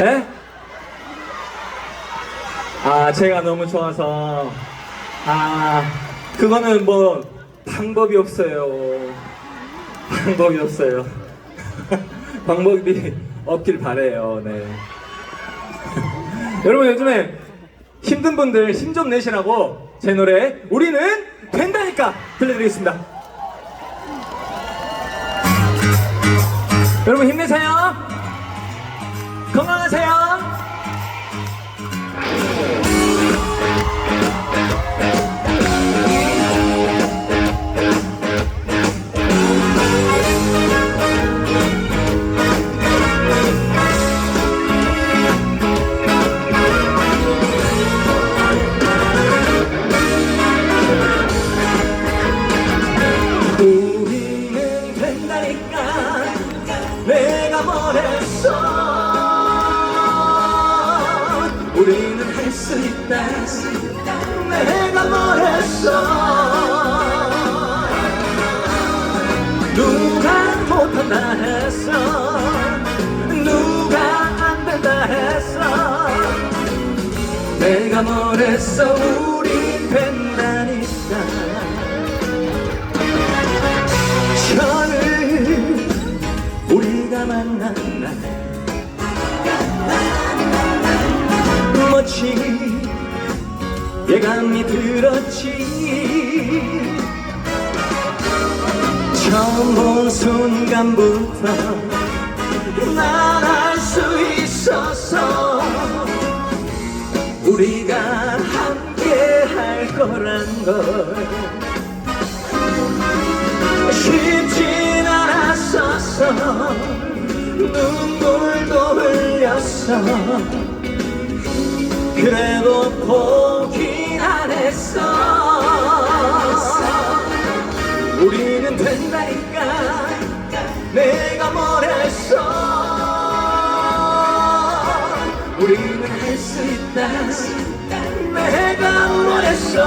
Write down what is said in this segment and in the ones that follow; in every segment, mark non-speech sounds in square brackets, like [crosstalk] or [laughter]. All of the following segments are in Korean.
예? 아, 제가 너무 좋아서. 아, 그거는 뭐, 방법이 없어요. 방법이 없어요. [laughs] 방법이 없길 바래요, 네. [laughs] 여러분, 요즘에 힘든 분들 힘 좀 내시라고 제 노래, 우리는 된다니까! 들려드리겠습니다. 여러분, 힘내세요! 건강하세요! 내가 뭐랬어? 누가 못한다 했어? 누가 안 된다 했어? 내가 뭐랬어? 우린 예감이 들었지. 처음 본 순간부터 난 알 수 있었어 우리가 함께 할 거란 걸 쉽진 않았었어 눈물도 흘렸어. 그래도 안 했어. 우리는 된다니까 내가 뭐랬어. 우리는 할 수 있다 내가 못한다 했어.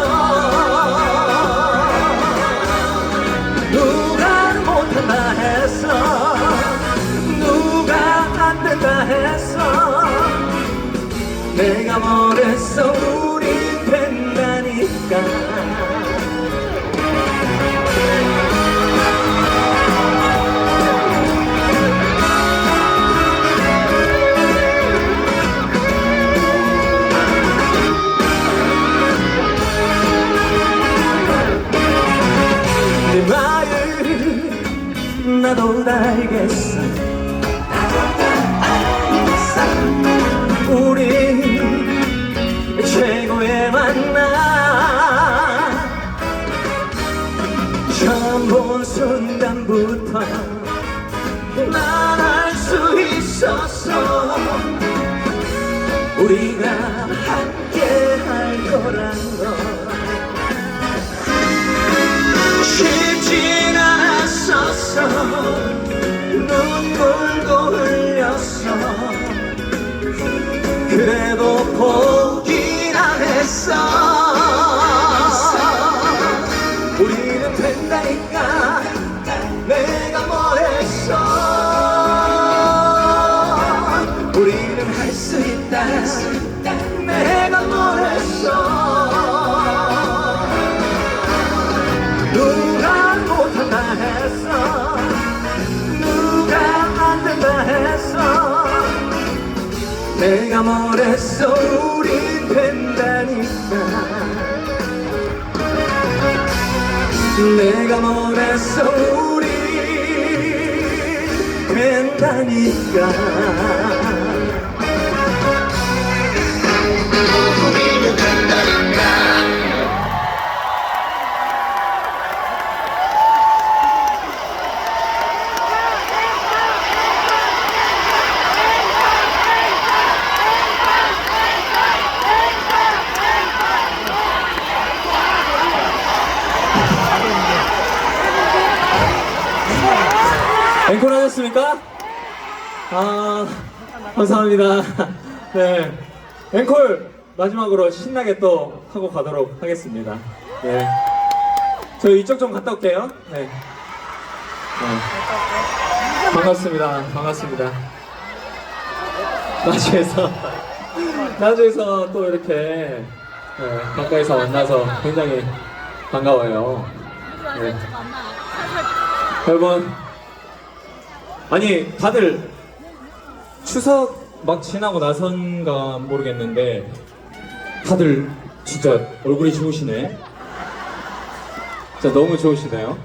했어. 내가 뭐랬어 내 마음 나도 다 알겠어 순간부터 난 알 수 있었어 우리가 함께 할 거란 걸 쉽진 않았었어 눈물도 흘렸어 그래도 포 내가 뭐랬어? 우린 된다니까. 내가 뭐랬어? 우린 된다니까 앵콜 하셨습니까? 아, 감사합니다. 네. 앵콜 마지막으로 신나게 또 하고 가도록 하겠습니다. 네. 저 이쪽 좀 갔다 올게요. 네. 네. 반갑습니다. 반갑습니다. 나주에서 나주에서 또 이렇게 네, 가까이서 만나서 굉장히 반가워요. 네. 여러분 아니 다들 추석 막 지나고 나선가 모르겠는데 다들 진짜 얼굴이 좋으시네. 진짜 너무 좋으시네요.